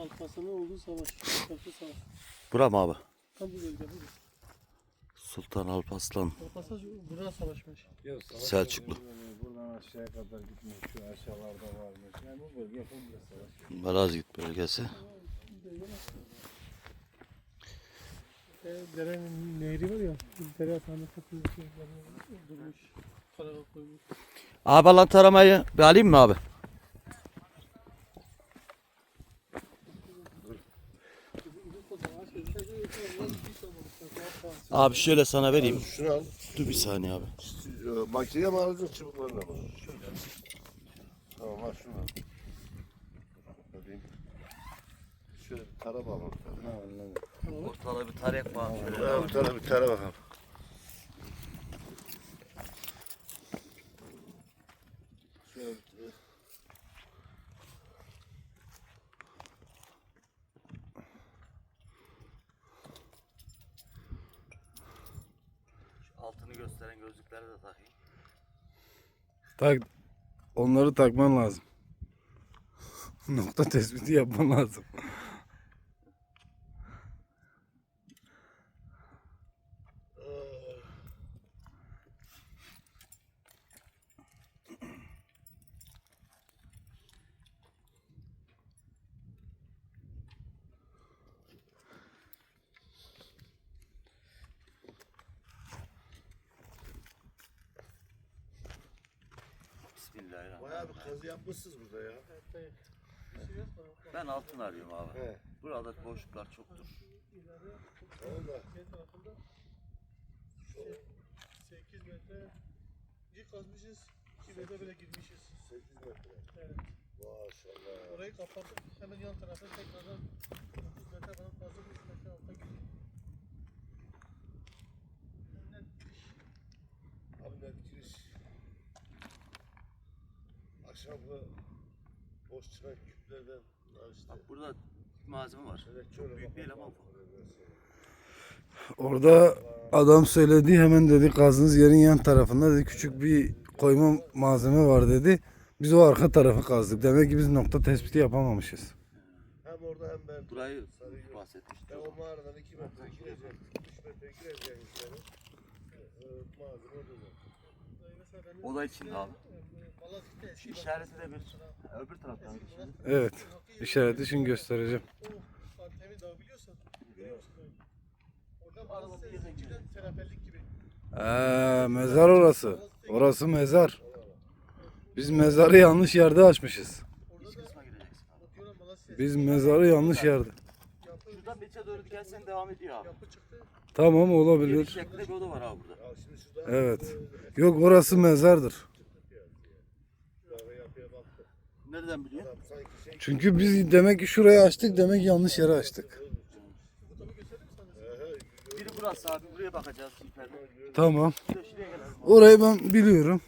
Alparslan'ın olduğu savaş. Köprü savaş. Bura mı abi? Tam bu bölge bu. Sultan Alparslan. Alparslan burada savaşmış. Ya savaş Selçuklu. Buradan aşağıya kadar gitmiş. Şu aşağılarda varmış. Yani bu bölge komple savaş. Malazgirt bölgesi. E, derenin nehri var ya. Dere atağında kapıyı durmuş. Karağa koymuş. Abi lan taramayı bir alayım mı abi? Abi şöyle sana vereyim. Şunu al. Dur bir saniye abi. Ee, Makineye mi alacaksın çubuklarla mı? Tamam al şunu al. Bakayım. Şöyle bir tara bakalım. Ortalığı bir tarek var. Ha, bir tara bir tara bakalım. Şöyle bir Altını gösteren gözlükleri de takayım. Tak, onları takman lazım. Nokta tespiti yapman lazım. Bismillahirrahmanirrahim. Bayağı bir kazı yapmışsınız burada ya. Ben altın arıyorum abi. He. Burada boşluklar çoktur. Valla. Tarafında 8 metre dik kazmışız. 2 metre bile girmişiz. 8 metre. Evet. Maşallah. Orayı kapattık. Hemen yan tarafa tekrardan 9 metre falan fazla 3 metre alta girdik. Net giriş. Abi ne giriş. Akşam bu boş çıkan küplerden işte. Bak burada malzeme var. Evet, Çok büyük değil ama bu. Orada adam söyledi hemen dedi kazdığınız yerin yan tarafında dedi küçük bir koyma malzeme var dedi. Biz o arka tarafı kazdık. Demek ki biz nokta tespiti yapamamışız. Hem orada hem ben. Burayı Sarıyı- bahsetmiştim. Ya o mağaradan 2 metre girecek, 3 metre girecek içeri. Ee, malzeme orada zaten. Mesela benim O da içinde abi. e, Malazgirt'te Şu eski işareti de bir öbür taraftan geçelim. Evet. İşareti şimdi göstereceğim. Ee, mezar orası. Orası mezar. Biz mezarı yanlış yerde açmışız. Biz mezarı yanlış yerde. Şuradan bir içe doğru gidersen devam ediyor abi. Tamam olabilir. şeklinde bir oda var abi burada. Evet. Yok orası mezardır. Nereden biliyor? Adam sanki şey Çünkü biz demek ki şurayı açtık demek yanlış yere açtık. Biri burası abi. Buraya bakacağız yukarıda. Tamam. Şuraya gel. Orayı ben biliyorum.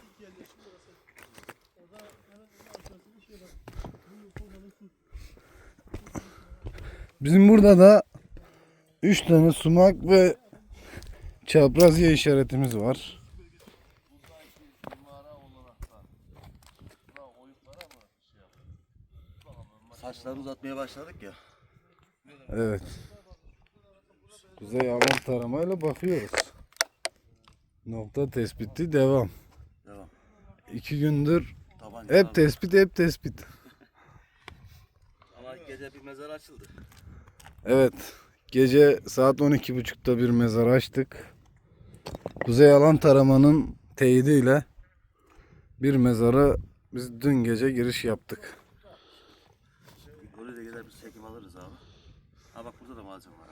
Bizim burada da 3 tane sumak ve çapraz Y işaretimiz var. Saçları uzatmaya başladık ya. Evet. Kuzey alan taramayla bakıyoruz. Nokta tespiti devam. Devam. İki gündür Tabanca hep tespit hep tespit. Ama gece bir mezar açıldı. Evet. Gece saat 12.30'da bir mezar açtık. Kuzey alan taramanın teyidiyle bir mezara biz dün gece giriş yaptık. Oraya da gider bir çekim alırız abi. Ha bak burada da malzeme var.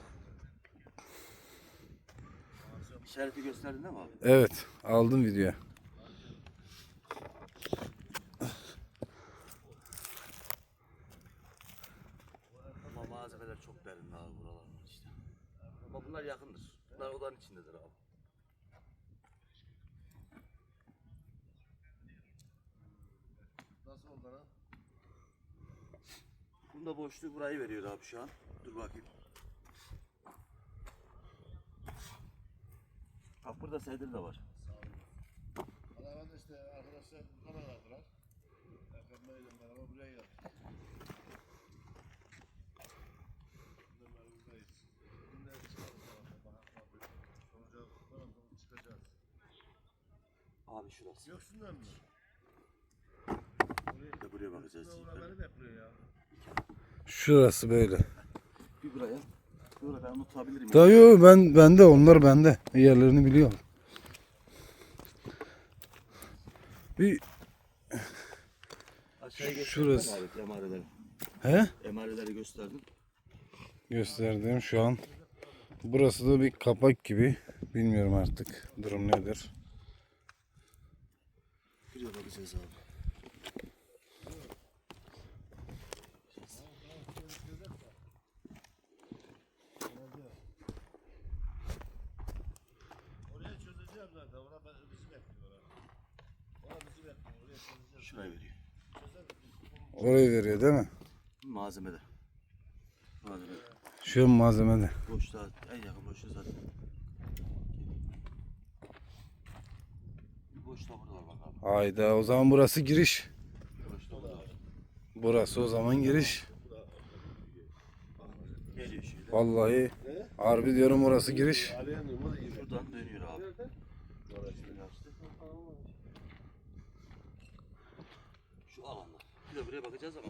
İşareti gösterdin değil mi abi? Evet, aldım videoya. Ama malzemeler çok derin abi buraların işte. Ama bunlar yakındır. Bunlar odanın içindedir abi. nasıl oldu lan? Bunda boşluğu burayı veriyor abi şu an. Dur bakayım. Bak burada sedir de var. Sağ olun. Kalaban işte arkadaşlar bana kaldılar. Efendim beraber buraya geldik. Abi şurası. Göksünden mi? Buraya, buraya bakacağız. Şurası böyle. Bir buraya. Ben unutabilirim. ya. Dayı ben bende onlar bende. Yerlerini biliyorum. Bir Aşağıya. Şurası. Abi, emareleri. he? Emareleri gösterdim. Gösterdim şu an. Burası da bir kapak gibi. Bilmiyorum artık durum nedir. Buraya bakacağız abi. Oraya çözeceğim zaten. Ona ben bizi bekliyor. Ona bizi bekliyor. Oraya çözeceğim. Şuraya veriyor. Orayı veriyor değil mi? Malzemede. Malzemede. Şu malzemede. Boşluğa en yakın boşluğu zaten. Bir boşluğa burada var bak abi. Hayda o zaman burası giriş. Boşluğa burada var. Burası o zaman giriş. Geliyor şöyle. Vallahi harbi diyorum orası giriş. Şuradan dönüyor abi. Şu de buraya bakacağız ama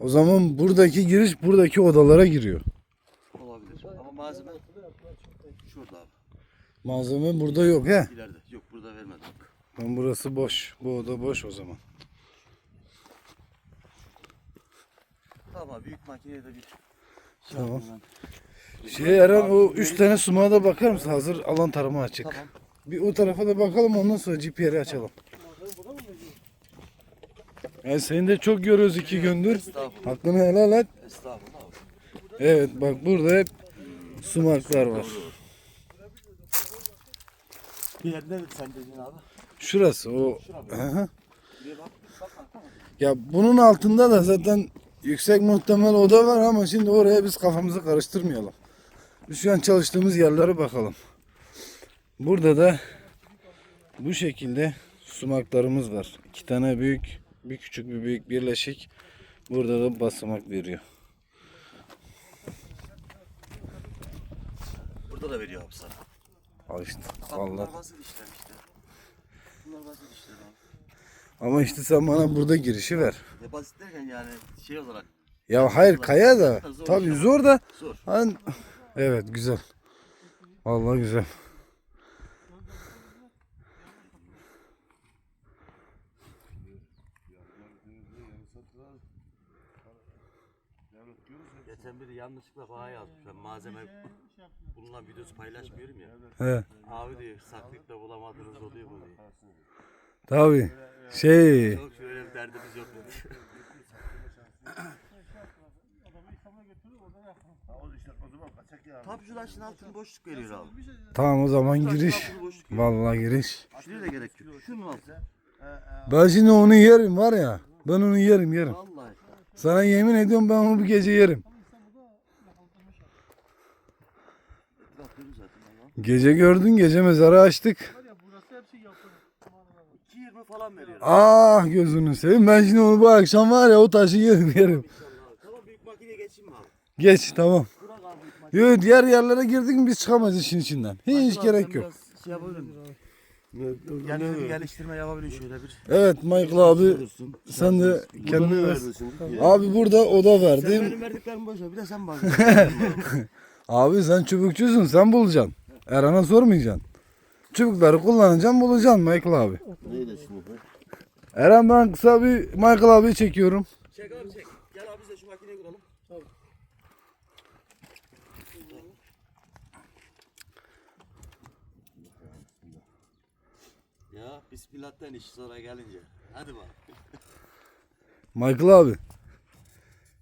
O zaman buradaki giriş buradaki odalara giriyor. olabilir. Ama malzeme şurada abi. Malzeme burada yok he. İleride. Yok burada vermedim. Lan burası boş. Bu oda boş o zaman. Tamam büyük makineye de bir şey Tamam. yapayım ben. Şey Eren o üç tane sumağa da bakar mısın? Hazır alan tarımı açık. Tamam. Bir o tarafa da bakalım ondan sonra GPR'i açalım. Yani seni de çok görüyoruz iki gündür. Hakkını helal et. Estağfurullah. Evet bak burada hep sumaklar var. Bir yer nerede sen dedin abi? Şurası o. Ya bunun altında da zaten yüksek muhtemel oda var ama şimdi oraya biz kafamızı karıştırmayalım. Biz şu an çalıştığımız yerlere bakalım. Burada da bu şekilde sumaklarımız var. İki tane büyük, bir küçük bir büyük birleşik. Burada da basamak veriyor. Burada da veriyor abi sana. Al işte. Bak Vallahi. bunlar basit işler işte. Bunlar basit işler abi. Ama işte sen bana burada girişi ver. Ya basit derken yani şey olarak Ya hayır kaya da. Tabii zor da. zor. Hani... Evet güzel. Vallahi güzel. Geçen biri yanlışlıkla bana yazmış. Ben malzeme bulunan videosu paylaşmıyorum ya. He. Abi diyor saklıkta bulamadınız oluyor mu diye. Tabii. Şey. Yok şöyle bir derdimiz yok dedi. Altına boşluk veriyor abi. Tamam o zaman giriş. Vallahi giriş. Şuraya da gerek yok. Şunun altı. Ben şimdi onu yerim var ya. Ben onu yerim yerim. Sana yemin ediyorum ben onu bu gece yerim. Bakıyorum zaten ama. Gece gördün gece mezarı açtık. Var ya burası hepsi yapılır. 2.20 falan veriyor. Ah gözünü seveyim ben şimdi onu bu akşam var ya o taşı yerim yerim. Tamam büyük makineye geçeyim mi abi? Geç tamam. Burak abi büyük makine. Yo, diğer yerlere girdik mi biz çıkamayız işin içinden. Hiç Bak, gerek sen yok. biraz Şey yapabilirim. Yani bir geliştirme yapabilirim şöyle bir. Evet Michael abi Olursun. sen de kendine ver. Abi burada oda Sen verdim. benim verdiklerimi boş ver. Bir de sen bak. Abi sen çubukçusun sen bulacaksın. Eren'e sormayacaksın. Çubukları kullanacaksın bulacaksın Michael abi. Neyle şimdi? be? Eren ben kısa bir Michael abi çekiyorum. çek abi çek. Gel abi biz de şu makineyi kuralım. Tamam. Ya bismillah'tan iş sonra gelince. Hadi bak. Michael abi.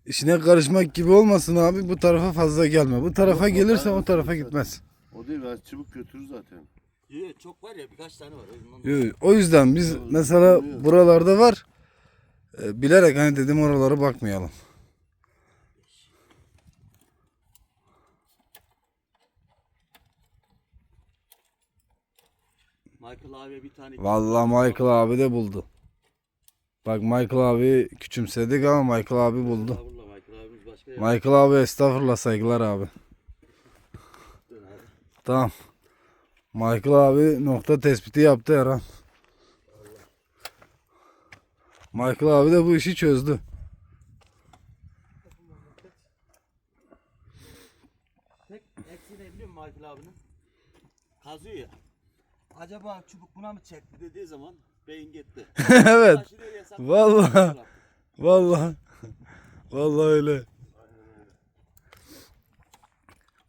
İşine karışmak gibi olmasın abi bu tarafa fazla gelme. Bu tarafa gelirsen o tarafa gitmez. O değil ben çubuk götürür zaten. Yok çok var ya birkaç tane var. Yo, O yüzden biz mesela buralarda var. e, Bilerek hani dedim oralara bakmayalım. Michael abiye bir tane Vallahi Michael abi de buldu. Bak Michael abi küçümsedik ama Michael abi buldu. Estağfurullah Michael abimiz başka yer. Michael abi estağfurullah saygılar abi. Tamam. Michael abi nokta tespiti yaptı Eren. Michael abi de bu işi çözdü. Tek eksiği ne biliyor musun Michael abinin? Kazıyor ya. Acaba çubuk buna mı çekti dediği zaman beyin gitti. evet. Vallahi. Vallahi. Vallahi öyle.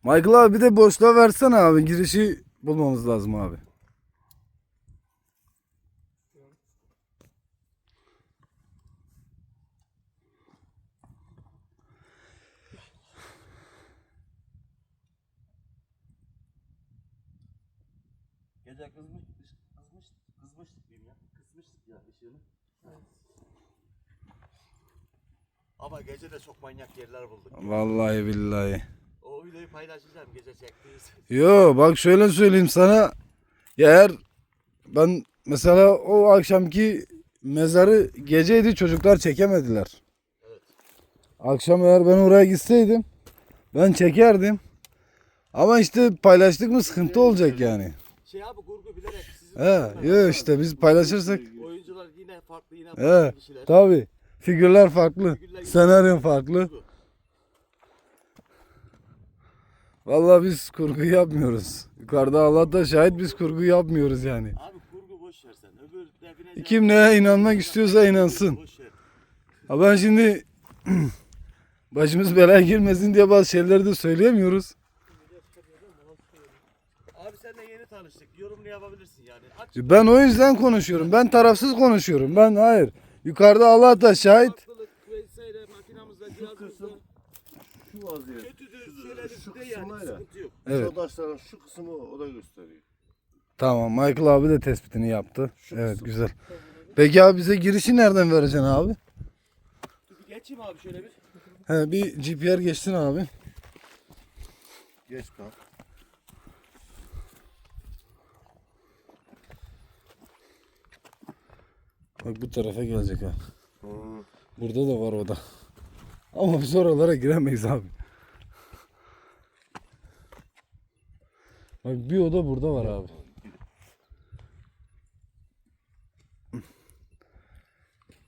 Michael abi bir de boşluğa versene abi. Girişi bulmamız lazım abi. Gece kızmış, kızmış, kızmıştık diyeyim ya. Kısmıştık ya ışığını. Ama gece de çok manyak yerler bulduk. Vallahi billahi. Videoyu paylaşacağım gece çektiğimiz. Yo bak şöyle söyleyeyim sana. Ya eğer ben mesela o akşamki mezarı geceydi çocuklar çekemediler. Akşam eğer ben oraya gitseydim ben çekerdim. Ama işte paylaştık mı sıkıntı olacak yani. Şey abi kurgu bilerek sizin He, yo işte biz paylaşırsak oyuncular yine farklı yine He, farklı kişiler. tabi figürler farklı, senaryo farklı. Vallahi biz kurgu yapmıyoruz. Yukarıda Allah da şahit biz kurgu yapmıyoruz yani. Abi kurgu boş ver sen. Öbür define Kim neye inanmak istiyorsa inansın. Ha ben şimdi başımız belaya girmesin diye bazı şeyleri de söyleyemiyoruz. Abi seninle yeni tanıştık. Yorumunu yapabilirsin yani. Aç Ben o yüzden konuşuyorum. Ben tarafsız konuşuyorum. Ben hayır. Yukarıda Allah da şahit. farklılık vesaire makinamızda cihazımızda Şu vaziyet. Kötüdür Şu kısmı yok. Evet. Şu taşların şu kısmı o da gösteriyor. Tamam Michael abi de tespitini yaptı. Evet güzel. Peki abi bize girişi nereden vereceksin abi? Dur bir geçeyim abi şöyle bir. He bir GPR geçsin abi. Geç kalk. Bak bu tarafa gelecek abi. Hı. Burada da var oda. Ama biz oralara giremeyiz abi. Bak bir oda burada var abi.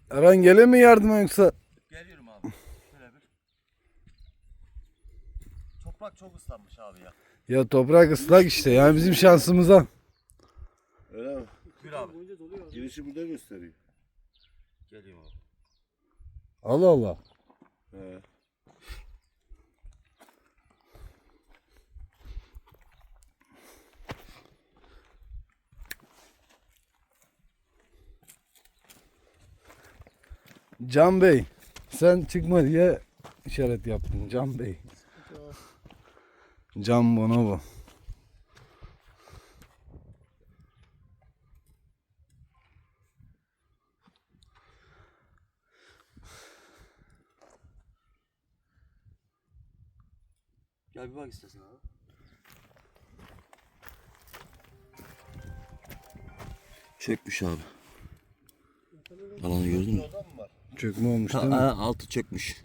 Eren gele mi yardıma yoksa? Geliyorum abi. Şöyle bir. Toprak çok ıslanmış abi ya. Ya toprak ıslak işte yani bizim şansımıza. Öyle mi? Gül abi. Girişi burada gösteriyor. Geliyorum abi. Allah Allah. He. Can Bey sen çıkma diye işaret yaptın Can Bey. Can Bonobo. Gel bir bak istersen abi. Çökmüş abi. Alanı gördün mü? Çökme olmuş değil mi? altı çökmüş.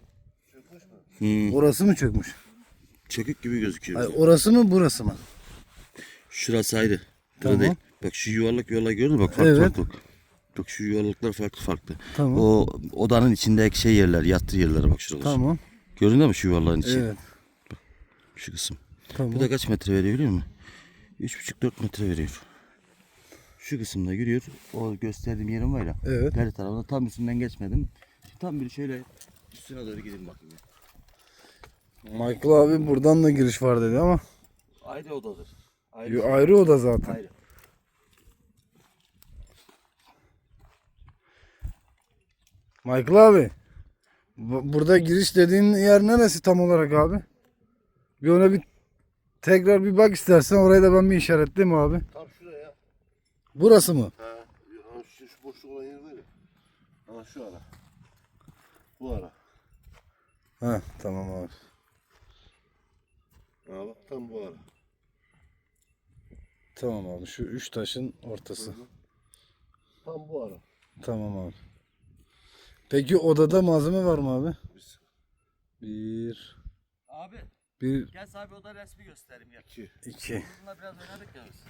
Çökmüş mü? Hmm, Orası mı çökmüş? çökük gibi gözüküyor. Ay, orası mı burası mı? Şurası ayrı. Tamam. değil. Bak şu yuvarlak yuvarlak gördün mü? Bak farklı Evet. farklı. Bak şu yuvarlaklar farklı farklı. Tamam. O odanın içindeki şey yerler, yattı yerlere bak şuralar. Tamam. Gördün mü şu yuvarlağın içi? Evet. Şu kısım. Tamam. Bu da kaç metre veriyor biliyor musun? 3,5-4 metre veriyor. Şu kısımda yürüyor. O gösterdiğim yerim var ya. Evet. Her tarafında tam üstünden geçmedim. Tam bir şöyle üstüne doğru gideyim bakayım. ya. Michael abi buradan da giriş var dedi ama Ayrı odadır. Ayrı. Yo, ayrı oda zaten. Ayrı. Michael abi. bu- Burada giriş dediğin yer neresi tam olarak abi? Bir ona bir tekrar bir bak istersen orayı da ben bir işaretleyeyim abi. Tam şuraya. Burası mı? He. Ha, Şu, şu boşluk olan yer var ya. Ha şu ara. Bu ara. Ha tamam abi. Ha bak tam bu ara. Tamam abi şu üç taşın ortası. Tam bu ara. Tamam abi. Peki odada malzeme var mı abi? Biz. Bir, Abi bir, gel bir oda resmi göstereyim gel. iki. iki. Bununla biraz oynadık ya biz.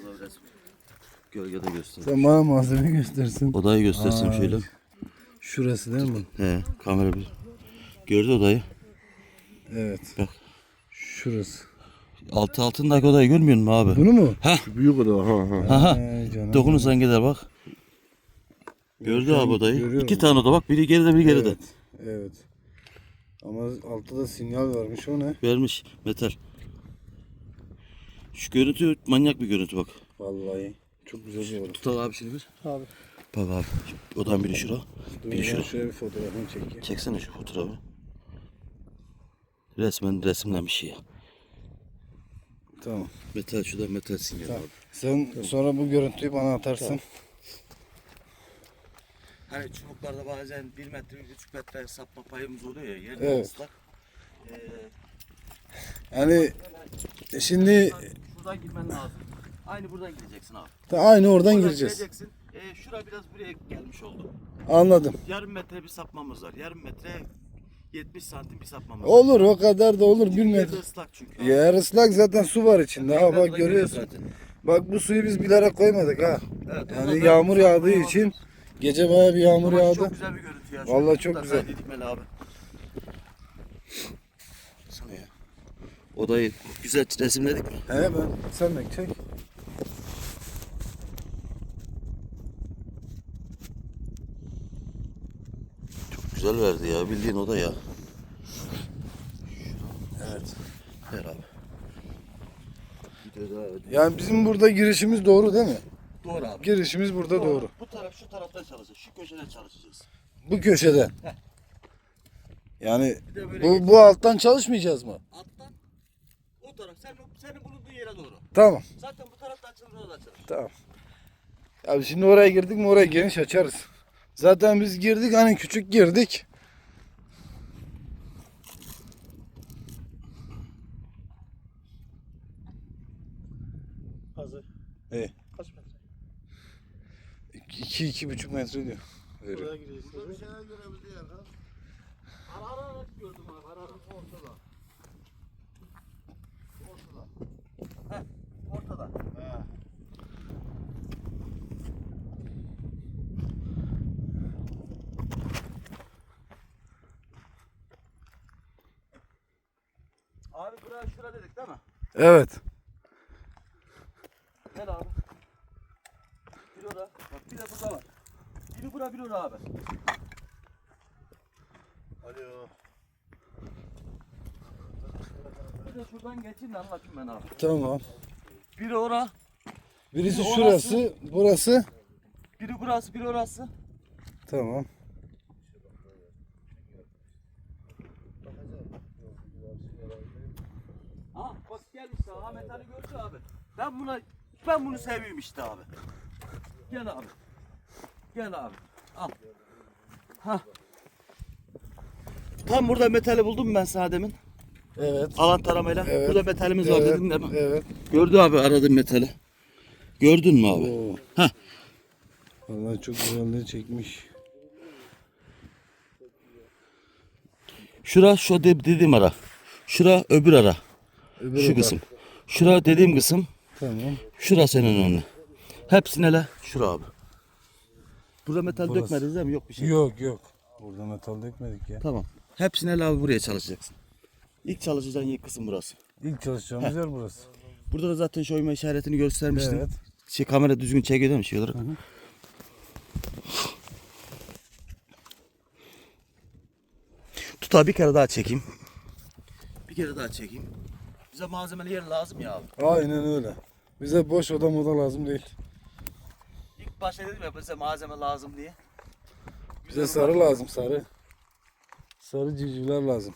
Oda resmi. Gölgede göster. Sen bana malzeme göstersin. Odayı göstersin Aa, şöyle. Şurası değil mi? He, kamera bir. Gördü odayı. Evet. Bak. Şurası. Altı altındaki odayı görmüyor musun abi? Bunu mu? Büyük oda ha ha. Ee, canım. Dokunursan gider bak. Gördü abi odayı. İki tane oda bak. Biri geride biri geride. Evet. Evet. Ama altta da sinyal varmış o ne? Vermiş metal. Şu görüntü manyak bir görüntü bak. Vallahi çok güzel bir oda. Tutal abi şimdi bir. Abi. Bak abi. Odan biri şura. Biri şura. şöyle bir fotoğrafını çekeyim. Çeksene şu fotoğrafı. Resmen resimden bir şey ya. Tamam. Metal şurada metal sinyal Tamam. abi. Sen sonra bu görüntüyü bana atarsın. Hani çubuklarda bazen 1 metre, 3 metre sapma payımız oluyor ya. Yerden Evet. ıslak. Ee, Yani şimdi şuradan girmen lazım. Aynı buradan gideceksin abi. ta- aynı oradan Buradan gireceğiz. gireceksin. Ee, şura biraz buraya gelmiş oldu. Anladım. Yarım metre bir sapmamız var. Yarım metre 70 santim bir sapmamız var. Olur o kadar da olur bir metre. ıslak çünkü. Yer ıslak zaten su var içinde. Ha Buradan bak görüyorsun. zaten. Bak bu suyu biz bilerek koymadık ha. Evet, Yani yağmur yağdığı için gece baya bir yağmur Ama yağdı. Çok güzel bir görüntü ya. Vallahi çok güzel. abi. Sana ya. Odayı güzel resimledik mi? He ben sen de çek. Güzel verdi ya bildiğin oda ya. Evet. Ver abi. Yani bizim burada girişimiz doğru değil mi? Doğru abi. Girişimiz burada doğru. Bu taraf şu tarafta çalışacağız. Şu köşede çalışacağız. Bu köşede. Yani Bir de böyle bu, bu alttan çalışmayacağız mı? alttan o taraf senin, senin bulunduğun yere doğru. Tamam. Zaten bu tarafta açılır orada açılır. Tamam. Abi şimdi oraya girdik mi oraya geniş açarız. Zaten biz girdik hani küçük girdik. Hazır. İyi. Kaç metre? 2 iki buçuk metre diyor. Veriyor. Buraya gireceğiz. Burada bir şeyler görebildi ya. ha. Ara ara gördüm abi. Ara ara ortada. Ortada. Heh, ortada. Ha. Buraya şura dedik değil mi? Evet. Gel abi. Bir orada. Bak bir de burada var. Biri bura biri orada abi. Alo. Bir de şuradan geçeyim de anlatayım ben abi. Tamam. Biri ora, Birisi Orası. şurası, burası. biri burası, biri orası. Tamam. Ha bak gel işte Ahmet Ali gördü abi. Ben buna ben bunu seviyorum işte abi. Gel abi. Gel abi. Al. Ha. Tam burada metali buldum ben sana demin. Evet. Alan taramayla. Evet. Burada metalimiz var dedim değil mi? Evet. Gördü abi aradığım metali. Gördün mü abi? Oo. Heh. Vallahi çok güzel çekmiş. Şura şu de- dediğim ara. Şura öbür ara. Öbür Şu oda. kısım. Şura dediğim kısım. Tamam. Şura senin önüne. Hepsine hele. Şura abi. Burada metal Burası. dökmediniz değil mi? Yok bir şey. Yok yok. Burada metal dökmedik ya. Tamam. Hepsine hele abi buraya çalışacaksın. İlk çalışacağın ilk kısım burası. İlk çalışacağımız yer burası. Burada da zaten şu oyma işaretini göstermiştim. Evet. Şey kamera düzgün çekiyor değil mi şey olarak? Tut abi bir kere daha çekeyim. Bir kere daha çekeyim. Bize malzemeli yer lazım ya abi. Aynen öyle. Bize boş oda moda lazım değil. İlk başta dedim ya bize malzeme lazım diye. Bize sarı lazım sarı. Sarı civcivler lazım.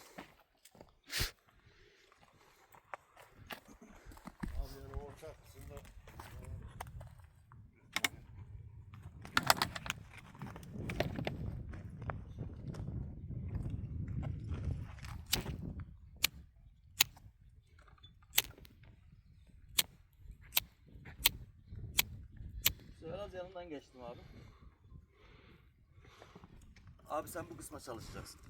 Abi yani orta kısımda Biraz yanından geçtim abi. Abi sen bu kısma çalışacaksın.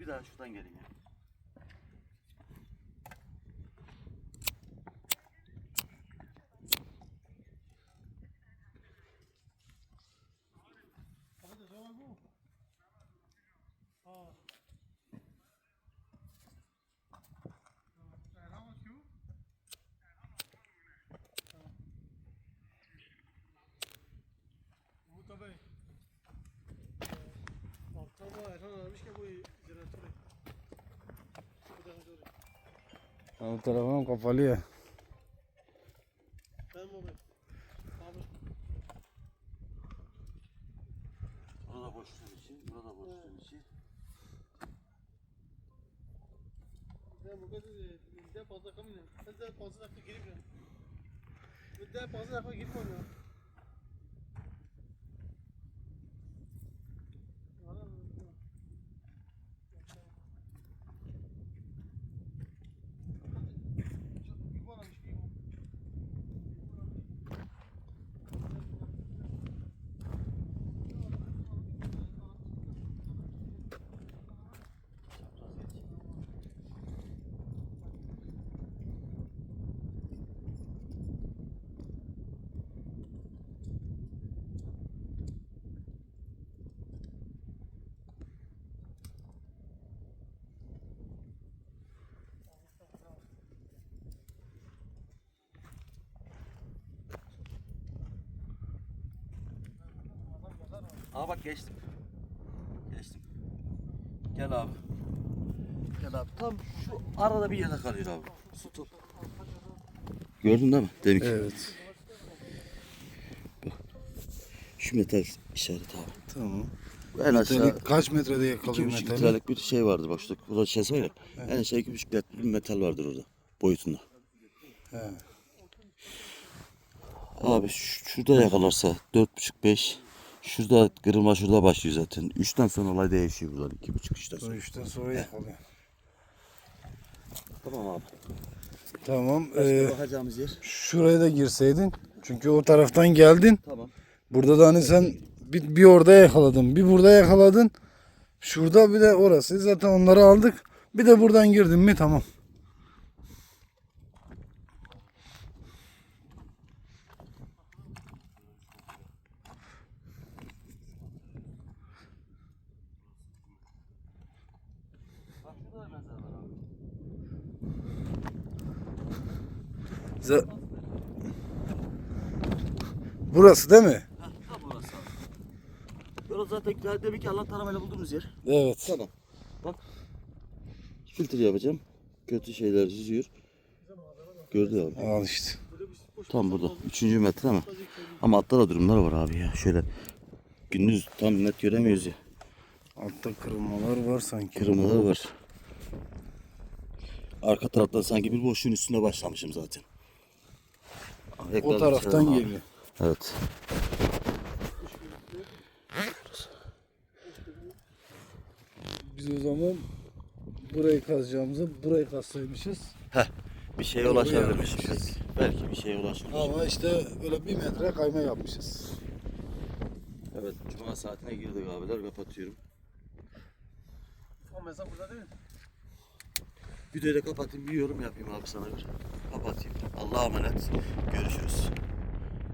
Bir daha şuradan gelin ya. Abi telefonum kapalı ya. Ben baba. Abi Burada boşluğun için, burada boşluğun için. ben bu kadar e, de fazla kalmıyorum. Ben de fazla dakika girmiyorum. Ben de fazla dakika girmiyorum ya. Aa bak geçtim. Geçtim. Gel abi. Gel abi. Tam şu arada bir yerde kalıyor abi. Su top. Gördün değil mi? Demek. Evet. Şu metal işaret abi. Tamam. En aşağı Metalik kaç metrede iki yakalıyor buçuk metali? litrelik bir şey vardır boşluk. Burada şişesi var ya. En aşağı iki buçuk litrelik bir metal vardır orada. Boyutunda. He. Abi şurada yakalarsa dört buçuk beş. Şurada kırılma şurada başlıyor zaten. Üçten sonra olay değişiyor buradan. iki buçuk üçten Sonra üçten sonra yakalıyor. Tamam abi. Tamam. Ee, bakacağımız yer. şuraya da girseydin. Çünkü o taraftan geldin. Tamam. Burada da hani sen bir, bir orada yakaladın. Bir burada yakaladın. Şurada bir de orası. Zaten onları aldık. Bir de buradan girdin mi tamam. Bak şurada da mezar var abi. Z- Burası değil mi? Ha, tam orası abi. Burası zaten demek ki Allah taramayla bulduğumuz yer. Evet. Tamam. Bak. Filtre yapacağım. Kötü şeyler süzüyor. Gördü abi. Al işte. Tam burada. Üçüncü metre ama. Ama altta da durumlar var abi ya. Şöyle gündüz tam net göremiyoruz ya. Altta kırılmalar var sanki. Kırmalar var. Arka taraftan sanki bir boşluğun üstünde başlamışım zaten. O taraftan geliyor. Evet. Biz o zaman burayı kazacağımızı burayı kazsaymışız. Bir şeye ulaşabilirmişim belki. Belki bir şeye ulaşırmışım. Ama işte böyle bir metre kayma yapmışız. Evet. Cuma saatine girdik abiler. Kapatıyorum. O mezar burada değil mi? Videoyu da kapatayım. Bir yorum yapayım abi sana bir. Kapatayım. Allah'a emanet. Görüşürüz.